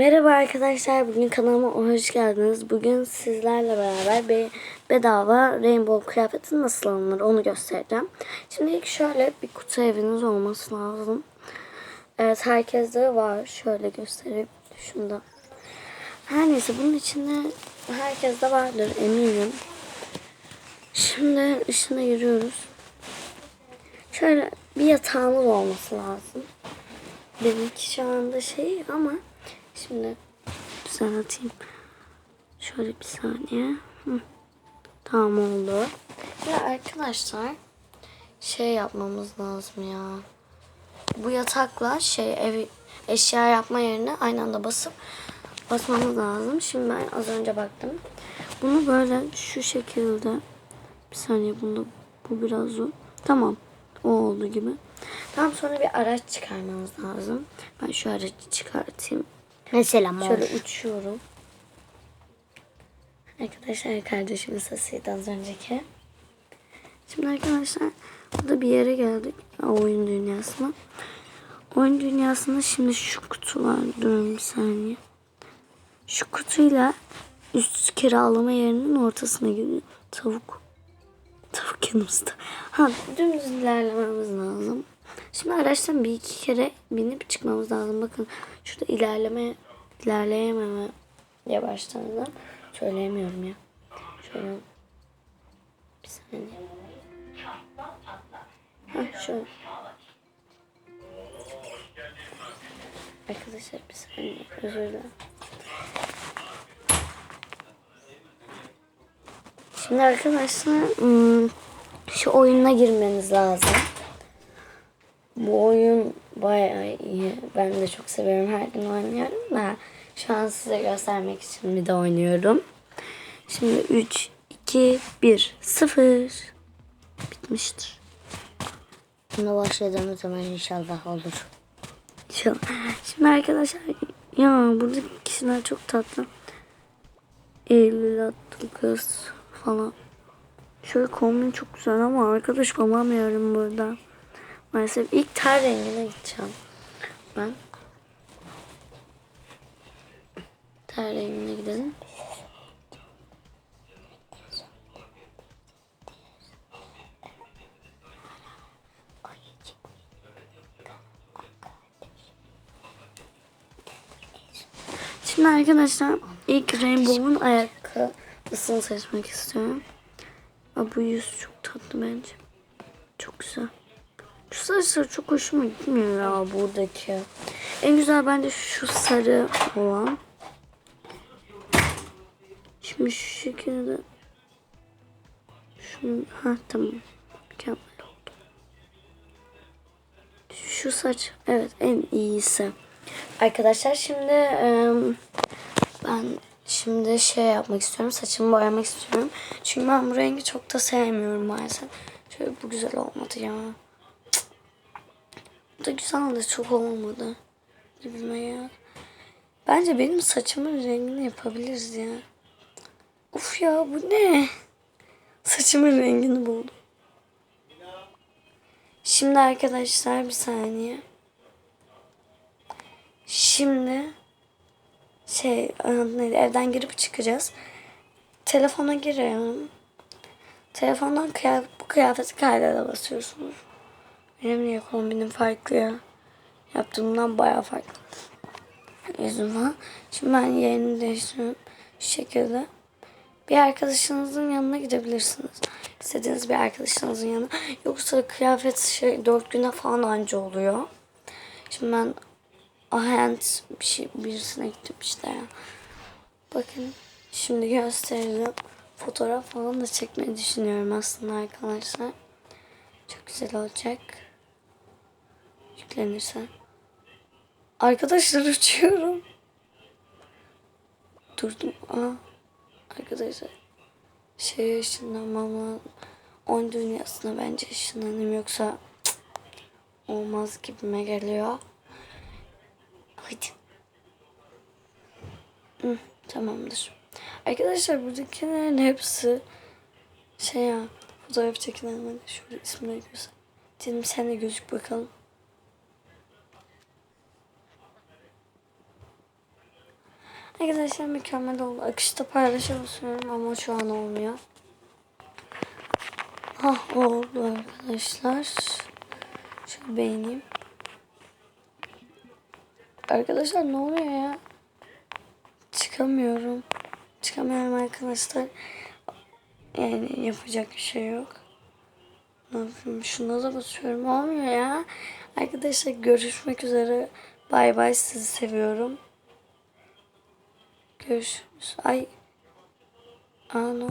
Merhaba arkadaşlar, bugün kanalıma hoş geldiniz. Bugün sizlerle beraber bir bedava rainbow kıyafeti nasıl alınır onu göstereceğim. Şimdi ilk şöyle bir kutu eviniz olması lazım. Evet, herkeste var. Şöyle göstereyim. Şunda. Her neyse bunun içinde herkeste vardır eminim. Şimdi içine giriyoruz. Şöyle bir yatağımız olması lazım. Benimki şu anda şey ama şimdi düzelteyim. Şöyle bir saniye. Hı. Tamam oldu. Ya arkadaşlar şey yapmamız lazım ya. Bu yatakla şey ev eşya yapma yerine aynı anda basıp basmamız lazım. Şimdi ben az önce baktım. Bunu böyle şu şekilde bir saniye bunda bu biraz zor. Tamam. O oldu gibi. Tam sonra bir araç çıkarmamız lazım. Ben şu aracı çıkartayım. Mesela mor. Şöyle uçuyorum. Arkadaşlar kardeşimin sesiydi az önceki. Şimdi arkadaşlar burada bir yere geldik. Oyun dünyasına. Oyun dünyasında şimdi şu kutu var. Durun bir saniye. Şu kutuyla üst kiralama yerinin ortasına gidiyor. Tavuk. Tavuk yanımızda. Ha dümdüz ilerlememiz lazım. Şimdi araçtan bir iki kere binip çıkmamız lazım. Bakın şurada ilerleme ilerleyememe başladığında söyleyemiyorum ya. Şöyle bir saniye. Ha şöyle. Arkadaşlar bir saniye özür dilerim. Şimdi arkadaşlar hmm, şu oyuna girmeniz lazım. Bu oyun bayağı iyi. Ben de çok seviyorum. Her gün oynuyorum da şu an size göstermek için bir de oynuyorum. Şimdi 3, 2, 1, 0. Bitmiştir. Buna başladığımız zaman inşallah olur. İnşallah. Şimdi arkadaşlar ya buradaki kişiler çok tatlı. Eylül attı kız falan. Şöyle kombin çok güzel ama arkadaş bulamıyorum burada. Maalesef ilk ter rengine gideceğim. Ben. Ter rengine gidelim. Şimdi arkadaşlar ilk Rainbow'un ayakkabısını seçmek istiyorum. Aa, bu yüz çok tatlı bence. Çok güzel. Şu saçlar çok hoşuma gitmiyor ya buradaki. En güzel bence şu sarı olan. Şimdi şu şekilde. Şunu, ha tamam. Mükemmel oldu. Şu saç evet en iyisi. Arkadaşlar şimdi ben şimdi şey yapmak istiyorum. Saçımı boyamak istiyorum. Çünkü ben bu rengi çok da sevmiyorum maalesef. Şöyle bu güzel olmadı ya. Da güzel de çok olmadı. Gibime ya. Bence benim saçımın rengini yapabiliriz ya. Uf ya bu ne? Saçımın rengini buldum. Şimdi arkadaşlar bir saniye. Şimdi şey neydi? evden girip çıkacağız. Telefona girelim. Telefondan kıyafet, bu kıyafeti kaydede basıyorsunuz. Benim niye kombinim farklı ya? Yaptığımdan bayağı farklı. Yüzüm falan. Şimdi ben yerini değiştiriyorum. Şu şekilde. Bir arkadaşınızın yanına gidebilirsiniz. İstediğiniz bir arkadaşınızın yanına. Yoksa kıyafet şey dört güne falan anca oluyor. Şimdi ben ahent bir şey birisine gittim işte ya. Bakın şimdi göstereceğim. Fotoğraf falan da çekmeyi düşünüyorum aslında arkadaşlar. Çok güzel olacak. Yüklenirse. Arkadaşlar uçuyorum. Durdum. Aa. Arkadaşlar. Şeye ışınlanmam lazım. Oyun dünyasına bence ışınlanayım yoksa cık, olmaz gibime geliyor. Hadi. Hı, tamamdır. Arkadaşlar buradakilerin hepsi şey ya fotoğraf çekilenler şöyle isimleri göster. Dedim sen de gözük bakalım. Arkadaşlar mükemmel oldu. Akışta paylaşa basıyorum ama şu an olmuyor. Ah oldu arkadaşlar. Şöyle beğeneyim. Arkadaşlar ne oluyor ya? Çıkamıyorum. Çıkamıyorum arkadaşlar. Yani yapacak bir şey yok. Ne yapayım? Şuna da basıyorum. Olmuyor ya. Arkadaşlar görüşmek üzere. Bay bay. Sizi seviyorum. Görüşürüz. Ay. Aa, ne